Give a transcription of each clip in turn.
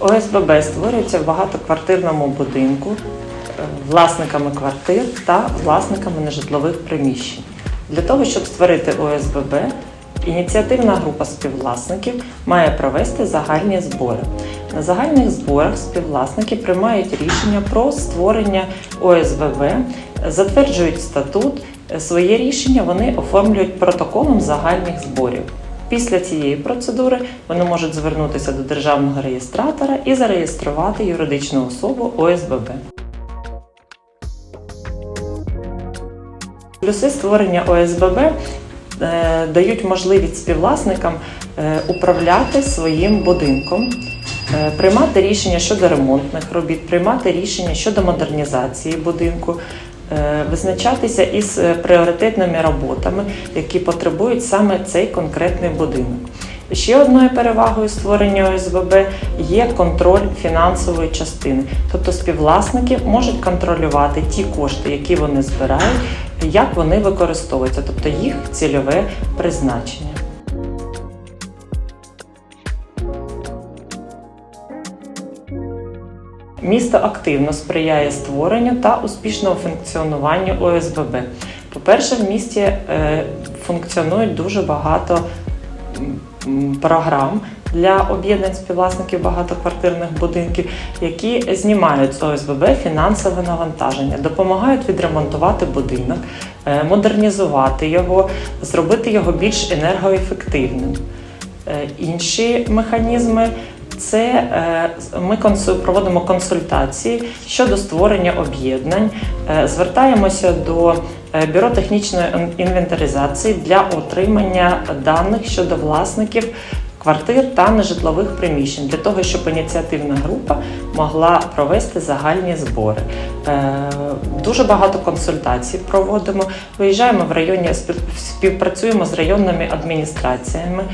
ОСББ створюється в багатоквартирному будинку е, власниками квартир та власниками нежитлових приміщень. Для того, щоб створити ОСББ, ініціативна група співвласників має провести загальні збори. На загальних зборах співвласники приймають рішення про створення ОСББ, затверджують статут. Е, Своє рішення вони оформлюють протоколом загальних зборів. Після цієї процедури вони можуть звернутися до державного реєстратора і зареєструвати юридичну особу ОСББ. Плюси створення ОСББ е, дають можливість співвласникам е, управляти своїм будинком, е, приймати рішення щодо ремонтних робіт, приймати рішення щодо модернізації будинку, визначатися із е, пріоритетними роботами, які потребують саме цей конкретний будинок. Ще одною перевагою створення ОСББ є контроль фінансової частини, тобто співвласники можуть контролювати ті кошти, які вони збирають, як вони використовуються, тобто їх цільове призначення. Місто активно сприяє створенню та успішному функціонуванню ОСББ. По-перше, в місті е, функціонують дуже багато програм для об'єднань співвласників багатоквартирних будинків, які знімають з ОСББ фінансове навантаження, допомагають відремонтувати будинок, е, модернізувати його, зробити його більш енергоефективним. Е, Інші механізми це е, ми проводимо консультації щодо створення об'єднань, е, звертаємося до е, бюро технічної інвентаризації для отримання даних щодо власників квартир та нежитлових приміщень для того, щоб ініціативна група могла провести загальні збори. Дуже багато консультацій проводимо. Виїжджаємо в районі, співпрацюємо з районними адміністраціями.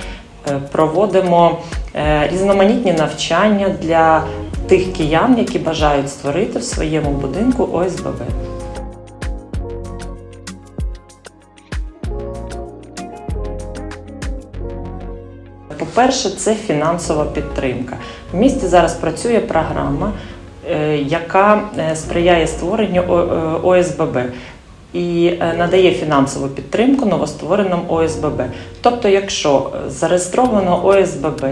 Проводимо різноманітні навчання для тих киян, які бажають створити в своєму будинку ОСББ. По-перше, це фінансова підтримка. В місті зараз працює програма, е, яка е, сприяє створенню е, ОСББ і е, надає фінансову підтримку новоствореним ОСББ. Тобто, якщо е, зареєстровано ОСББ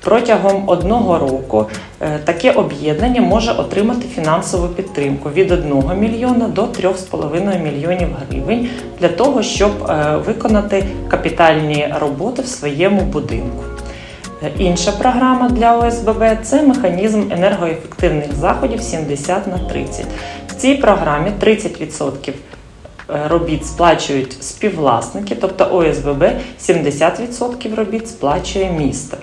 протягом одного року, е, таке об'єднання може отримати фінансову підтримку від 1 мільйона до 3,5 мільйонів гривень для того, щоб виконати капітальні роботи в своєму будинку. Інша програма для ОСББ це механізм енергоефективних заходів 70 на 30. В цій програмі 30% робіт сплачують співвласники, тобто ОСББ 70% робіт сплачує місто.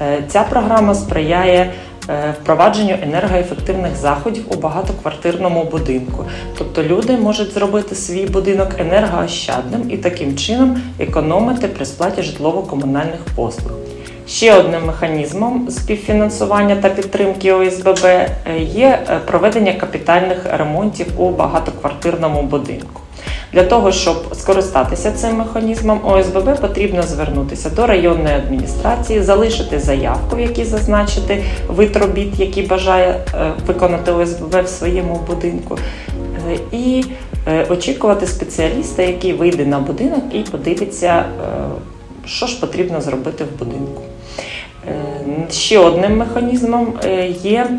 Е, Ця програма сприяє е, впровадженню енергоефективних заходів у багатоквартирному будинку. Тобто люди можуть зробити свій будинок енергоощадним і таким чином економити при сплаті житлово-комунальних послуг. Ще одним механізмом співфінансування та підтримки ОСББ е, є е, проведення капітальних ремонтів у багатоквартирному будинку. Для того, щоб скористатися цим механізмом ОСББ, потрібно звернутися до районної адміністрації, залишити заявку, в якій зазначити вид робіт, які бажає е, виконати ОСББ в своєму будинку, е, і е, очікувати спеціаліста, який вийде на будинок і подивиться, що ж потрібно зробити в будинку. Ще одним механізмом є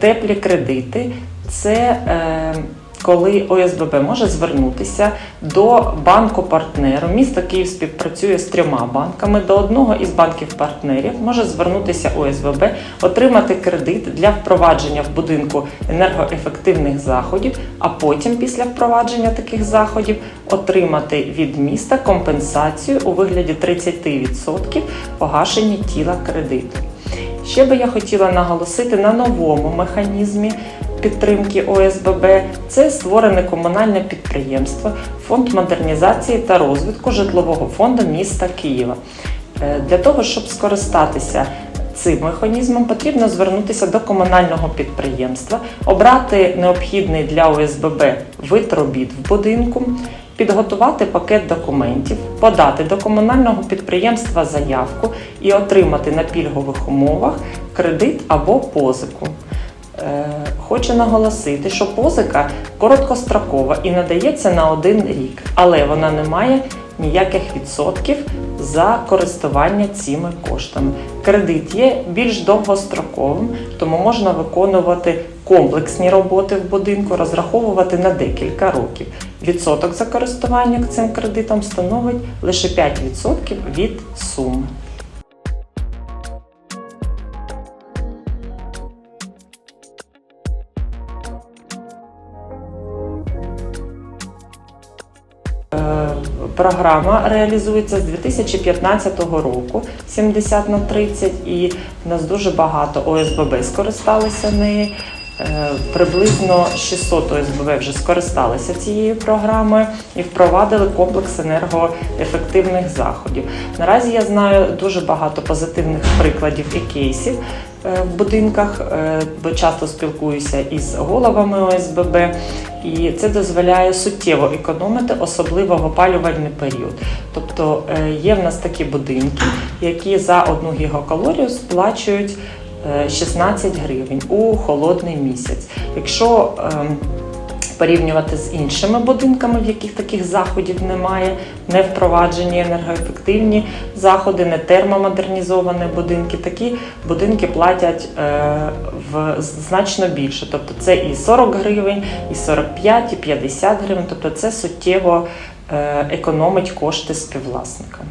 теплі кредити. Це коли ОСББ може звернутися до банку партнеру. Місто Київ співпрацює з трьома банками. До одного із банків-партнерів може звернутися ОСББ, отримати кредит для впровадження в будинку енергоефективних заходів, а потім, після впровадження таких заходів, отримати від міста компенсацію у вигляді 30% погашення тіла кредиту. Ще би я хотіла наголосити на новому механізмі підтримки ОСББ. Це створене комунальне підприємство Фонд модернізації та розвитку житлового фонду міста Києва. Е, Для того, щоб скористатися цим механізмом, потрібно звернутися до комунального підприємства, обрати необхідний для ОСББ вид робіт в будинку підготувати пакет документів, подати до комунального підприємства заявку і отримати на пільгових умовах кредит або позику. Е, Хочу наголосити, що позика короткострокова і надається на один рік, але вона не має ніяких відсотків за користування цими коштами. Кредит є більш довгостроковим, тому можна виконувати комплексні роботи в будинку, розраховувати на декілька років. Відсоток за користування цим кредитом становить лише 5% від суми. Програма реалізується з 2015 року 70 на 30 і в нас дуже багато ОСББ скористалися нею. Е, Приблизно 600 ОСББ вже скористалися цією програмою і впровадили комплекс енергоефективних заходів. Наразі я знаю дуже багато позитивних прикладів і кейсів е, в будинках, е, бо часто спілкуюся із головами ОСББ, і це дозволяє суттєво економити, особливо в опалювальний період. Тобто е, є в нас такі будинки, які за одну гігакалорію сплачують е, 16 гривень у холодний місяць. Якщо ем, порівнювати з іншими будинками, в яких таких заходів немає, не впроваджені енергоефективні заходи, не термомодернізовані будинки. Такі будинки платять е, в значно більше. Тобто це і 40 гривень, і 45, і 50 гривень. Тобто це суттєво е, економить кошти співвласника.